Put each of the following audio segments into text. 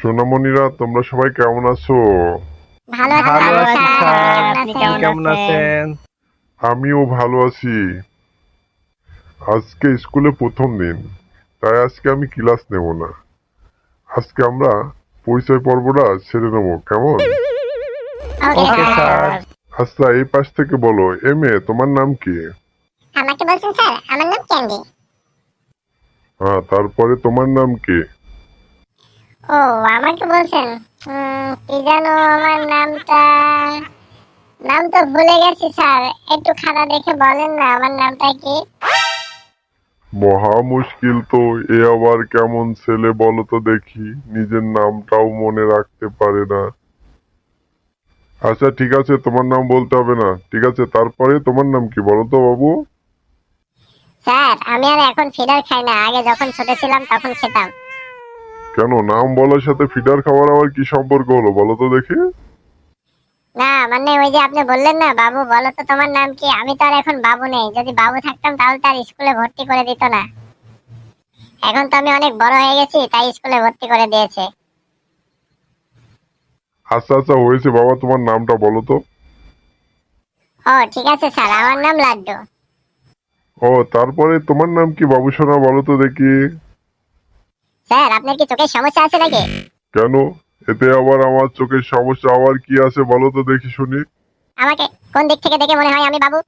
সোনামণিরা তোমরা সবাই কেমন আছো? ভালো আছি স্যার। স্যার। আপনি আপনি কেমন আছেন? আমিও ভালো আছি। আজকে স্কুলে প্রথম দিন তাই আজকে আমি ক্লাস নেব না। আজকে আমরা পরিচয় পর্বটা ছেড়ে নেব কেমন? Okay sir. আচ্ছা এই পাশ থেকে বলো এম এ মেয়ে তোমার নাম কি? আমাকে বলছেন স্যার আমার নাম ক্যান্ডি। হ্যাঁ তারপরে তোমার নাম কি? ও আমাকে বলছেন কি জানো আমার নামটা নাম তো ভুলে গেছি স্যার একটু খাতা দেখে বলেন না আমার নামটা কি? মহা মুশকিল তো এ আবার কেমন ছেলে বলো তো দেখি নিজের নামটাও মনে রাখতে পারে না। আচ্ছা ঠিক আছে তোমার নাম বলতে হবে না ঠিক আছে তারপরে তোমার নাম কি বলো তো বাবু? স্যার আমি আর এখন ফিডার খাই না আগে যখন ছোট ছিলাম তখন খেতাম। কেন? নাম বলার সাথে ফিডার খাওয়ার আবার কি সম্পর্ক হলো? বলো তো দেখি। না মানে ওই যে আপনি বললেন না বাবু বলো তো তোমার নাম কি? আমি তো আর এখন বাবু নেই। যদি বাবু থাকতাম তাহলে তার স্কুলে ভর্তি করে দিত না। এখন তো আমি অনেক বড় হয়ে গেছি তাই স্কুলে ভর্তি করে দিয়েছে। আচ্ছা আচ্ছা হয়েছে বাবা তোমার নামটা বলো তো। ও ঠিক আছে স্যার আমার নাম লাড্ডু। ও তারপরে তোমার নাম কি বাবু সোনা? বলো তো দেখি। স্যার আপনার কি চোখের সমস্যা আছে নাকি? কেন? এতে আবার আমার চোখের সমস্যা আবার কি আছে বলো তো দেখি শুনি। আমাকে কোন দিক থেকে দেখে মনে হয় আমি বাবু?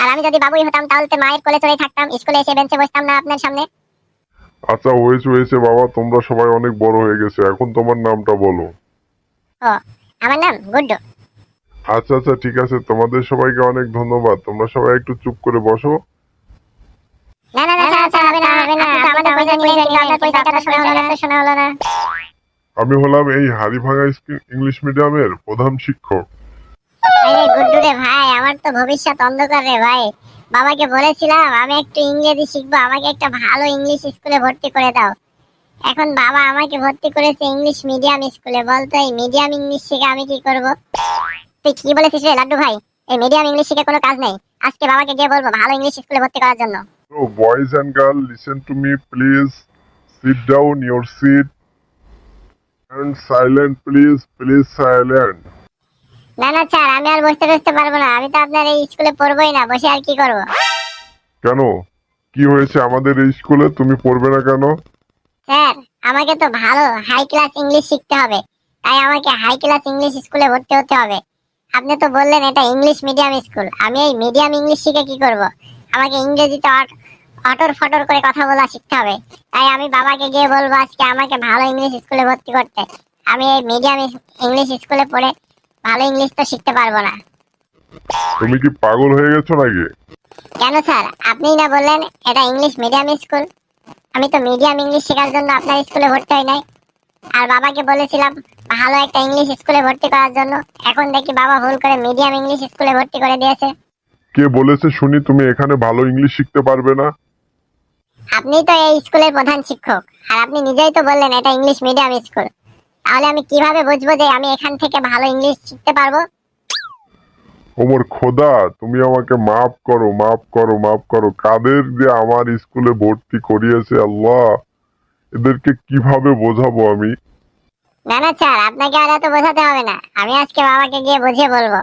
আর আমি যদি বাবুই হতাম তাহলে তো মায়ের কোলে চলে থাকতাম স্কুলে এসে বেঞ্চে বসতাম না আপনার সামনে। আচ্ছা হয়েছে হয়েছে বাবা তোমরা সবাই অনেক বড় হয়ে গেছে এখন তোমার নামটা বলো। ও আমার নাম গুড্ডু। আচ্ছা আচ্ছা ঠিক আছে তোমাদের সবাইকে অনেক ধন্যবাদ তোমরা সবাই একটু চুপ করে বসো না না না স্যার স্যার হবে না হবে না শোনা হলো না শোনা হলো না। আমি হলাম এই হাড়িভাঙা স্কুল ইংলিশ মিডিয়ামের প্রধান শিক্ষক। আরে গুড্ডু রে ভাই আমার তো ভবিষ্যৎ অন্ধকার রে ভাই। বাবাকে বলেছিলাম আমি একটু ইংরেজি শিখব আমাকে একটা ভালো ইংলিশ স্কুলে ভর্তি করে দাও। এখন বাবা আমাকে ভর্তি করেছে ইংলিশ মিডিয়াম স্কুলে। বলতো এই মিডিয়াম ইংলিশ শিখে আমি কি করব? তুই কি বলেছিস রে লাড্ডু ভাই? এই মিডিয়াম ইংলিশ শিখে কোনো কাজ নেই। আজকে বাবাকে গিয়ে বলব ভালো ইংলিশ স্কুলে ভর্তি করার জন্য। So, boys and girls, listen to me, please. Sit down your seat. And silent, please. Please silent. না না স্যার আমি আর বসতে বসতে পারব না। আমি তো আপনার এই স্কুলে পড়বোই না। বসে আর কি করব? কেন? কি হয়েছে আমাদের এই স্কুলে? তুমি পড়বে না কেন? স্যার আমাকে তো ভালো হাই ক্লাস ইংলিশ শিখতে হবে। তাই আমাকে হাই ক্লাস ইংলিশ স্কুলে ভর্তি হতে হবে। আপনি তো বললেন এটা ইংলিশ মিডিয়াম স্কুল আমি এই মিডিয়াম ইংলিশ শিখে কি করব? আমাকে ইংরেজিতে অটর ফটর করে কথা বলা শিখতে হবে। তাই আমি বাবাকে গিয়ে বলব আজকে আমাকে ভালো ইংলিশ স্কুলে ভর্তি করতে। আমি এই মিডিয়াম ইংলিশ স্কুলে পড়ে ভালো ইংলিশ তো শিখতে পারব না। তুমি কি পাগল হয়ে গেছো নাকি? কেন স্যার? আপনি না বললেন এটা ইংলিশ মিডিয়াম স্কুল। আমি তো মিডিয়াম ইংলিশ শেখার জন্য আপনার স্কুলে ভর্তি হই নাই। আর বাবাকে বলেছিলাম ভালো একটা ইংলিশ স্কুলে ভর্তি করার জন্য। এখন দেখি বাবা ভুল করে মিডিয়াম ইংলিশ স্কুলে ভর্তি করে দিয়েছে। কে বলেছে শুনি তুমি এখানে ভালো ইংলিশ শিখতে পারবে না। আপনি তো এই স্কুলের প্রধান শিক্ষক আর আপনি নিজেই তো বললেন এটা ইংলিশ মিডিয়াম স্কুল তাহলে আমি কীভাবে বুঝব যে আমি এখান থেকে ভালো ইংলিশ শিখতে পারব? ওমর খোদা তুমি আমাকে মাফ করো মাফ করো মাফ করো। কাদের যে আমার স্কুলে ভর্তি করিয়েছে আল্লাহ এদেরকে কীভাবে বোঝাবো আমি? না না স্যার আপনাকে আর এত বোঝাতে হবে না। আমি আজকে বাবাকে গিয়ে বুঝিয়ে বলব।